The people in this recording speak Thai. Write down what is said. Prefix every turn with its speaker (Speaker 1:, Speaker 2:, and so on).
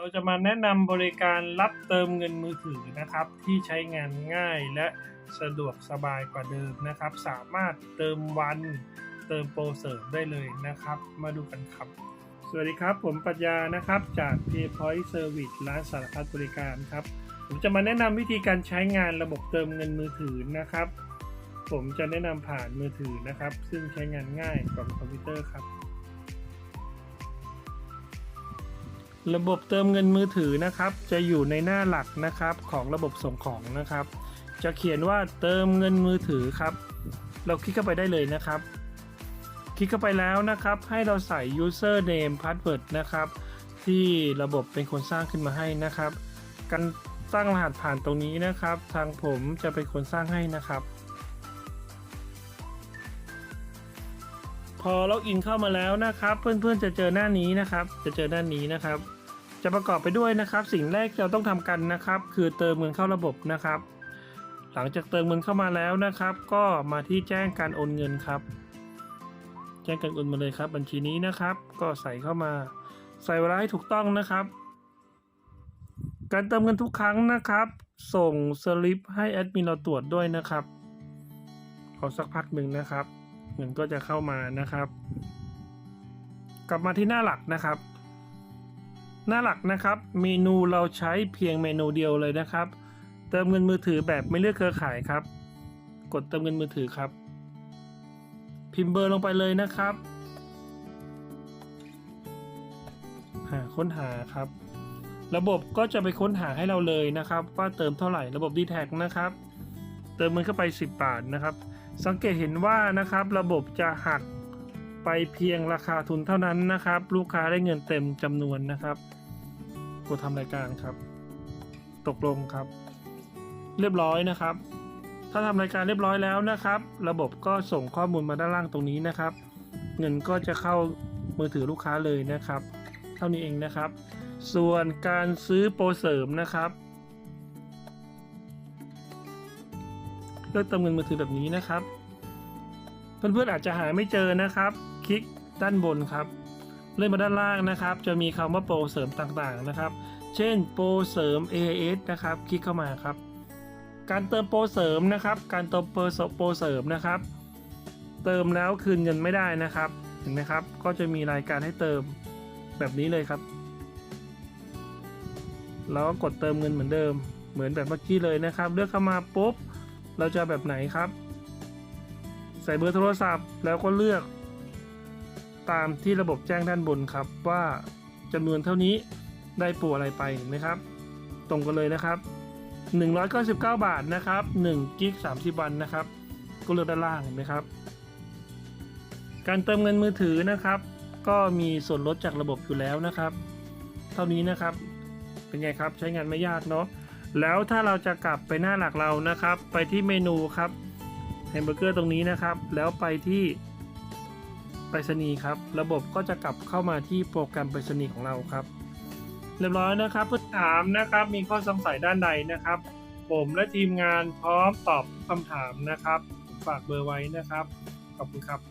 Speaker 1: เราจะมาแนะนำบริการรับเติมเงินมือถือนะครับ ที่ใช้งานง่ายและสะดวกสบายกว่าเดิมนะครับ สามารถเติมวันเติมโปรเสริมได้เลยนะครับ มาดูกันครับ สวัสดีครับ ผมปัญญานะครับจาก PayPoint Service ร้านสารพัดบริการครับ ผมจะมาแนะนำวิธีการใช้งานระบบเติมเงินมือถือนะครับ ผมจะแนะนำผ่านมือถือนะครับ ซึ่งใช้งานง่ายกว่าคอมพิวเตอร์ครับ ระบบเติมเงินมือถือนะครับ จะอยู่ในหน้าหลักนะครับของระบบส่งของนะครับ จะเขียนว่าเติมเงินมือถือครับ เราคลิกเข้าไปได้เลยนะครับ คลิกเข้าไปแล้วนะครับ ให้เราใส่ user name password นะครับ ที่ระบบเป็นคนสร้างขึ้นมาให้นะครับ การสร้างรหัสผ่านตรงนี้นะครับ ทางผมจะเป็นคนสร้างให้นะครับพอล็อกอินเข้ามาแล้วนะครับ เพื่อนๆจะเจอหน้านี้นะครับ จะเจอหน้านี้นะครับ จะประกอบไปด้วยนะครับ สิ่งแรกเราต้องทำกันนะครับ คือเติมเงินเข้าระบบนะครับ หลังจากเติมเงินเข้ามาแล้วนะครับ ก็มาที่แจ้งการโอนเงินครับ แจ้งการโอนมาเลยครับ บัญชีนี้นะครับ ก็ใส่เข้ามา ใส่เวลาให้ถูกต้องนะครับ การเติมเงินทุกครั้งนะครับ ส่งสลิปให้แอดมินเราตรวจด้วยนะครับขอสักพักหนึ่งนะครับเงินก็จะเข้ามานะครับ กลับมาที่หน้าหลักนะครับ หน้าหลักนะครับ เมนูเราใช้เพียงเมนูเดียวเลยนะครับ เติมเงินมือถือแบบไม่เลือกเครือข่ายครับ กดเติมเงินมือถือครับ พิมพ์เบอร์ลงไปเลยนะครับ หาค้นหาครับ ระบบก็จะไปค้นหาให้เราเลยนะครับ ว่าเติมเท่าไหร่ระบบ d t แท็นะครับ เติมเงินเข้าไป 10 บาทนะครับ สังเกตเห็นว่านะครับ ระบบจะหัก ไปเพียงราคาทุนเท่านั้นนะครับ ลูกค้าได้เงินเต็มจำนวนนะครับกดทำรายการครับ ตกลงครับ เรียบร้อยนะครับ ถ้าทำรายการเรียบร้อยแล้วนะครับ ระบบก็ส่งข้อมูลมาด้านล่างตรงนี้นะครับ เงินก็จะเข้ามือถือลูกค้าเลยนะครับ เท่านี้เองนะครับ ส่วนการซื้อโปรเสริมนะครับเลือกเติมเงินมือถือแบบนี้นะครับ เพื่อนๆอาจจะหาไม่เจอนะครับ คลิกด้านบนครับ เลื่อนมาด้านล่างนะครับ จะมีคำว่าโปรเสริมต่างๆนะครับ เช่นโปรเสริม AAS นะครับ คลิกเข้ามาครับ การเติมโปรเสริมนะครับ การเติมโปรโปรเสริมนะครับ เติมแล้วคืนเงินไม่ได้นะครับ เห็นไหมครับ ก็จะมีรายการให้เติมแบบนี้เลยครับแล้วก็กดเติมเงินเหมือนเดิม เหมือนแบบเมื่อกี้เลยนะครับ เลือกเข้ามาปุ๊บ เราจะแบบไหนครับ ใส่เบอร์โทรศัพท์ แล้วก็เลือกตามที่ระบบแจ้งด้านบนครับ ว่าจำนวนเท่านี้ได้ปูอะไรไปเห็นไหมครับ ตรงกันเลยนะครับ 199 บาทนะครับ1กิก30 วันนะครับ ก็เลือกด้านล่างเห็นไหมครับ การเติมเงินมือถือนะครับ ก็มีส่วนลดจากระบบอยู่แล้วนะครับ เท่านี้นะครับ เป็นไงครับใช้งานไม่ยากเนาะแล้วถ้าเราจะกลับไปหน้าหลักเรานะครับ ไปที่เมนูครับ แฮมเบอร์เกอร์ตรงนี้นะครับ แล้วไปที่ไปรษณีย์ครับ ระบบก็จะกลับเข้ามาที่โปรแกรมไปรษณีย์ของเราครับ เรียบร้อยนะครับเพื่อถามนะครับ มีข้อสงสัยด้านใดนะครับ ผมและทีมงานพร้อมตอบคำถามนะครับ ฝากเบอร์ไว้นะครับ ขอบคุณครับ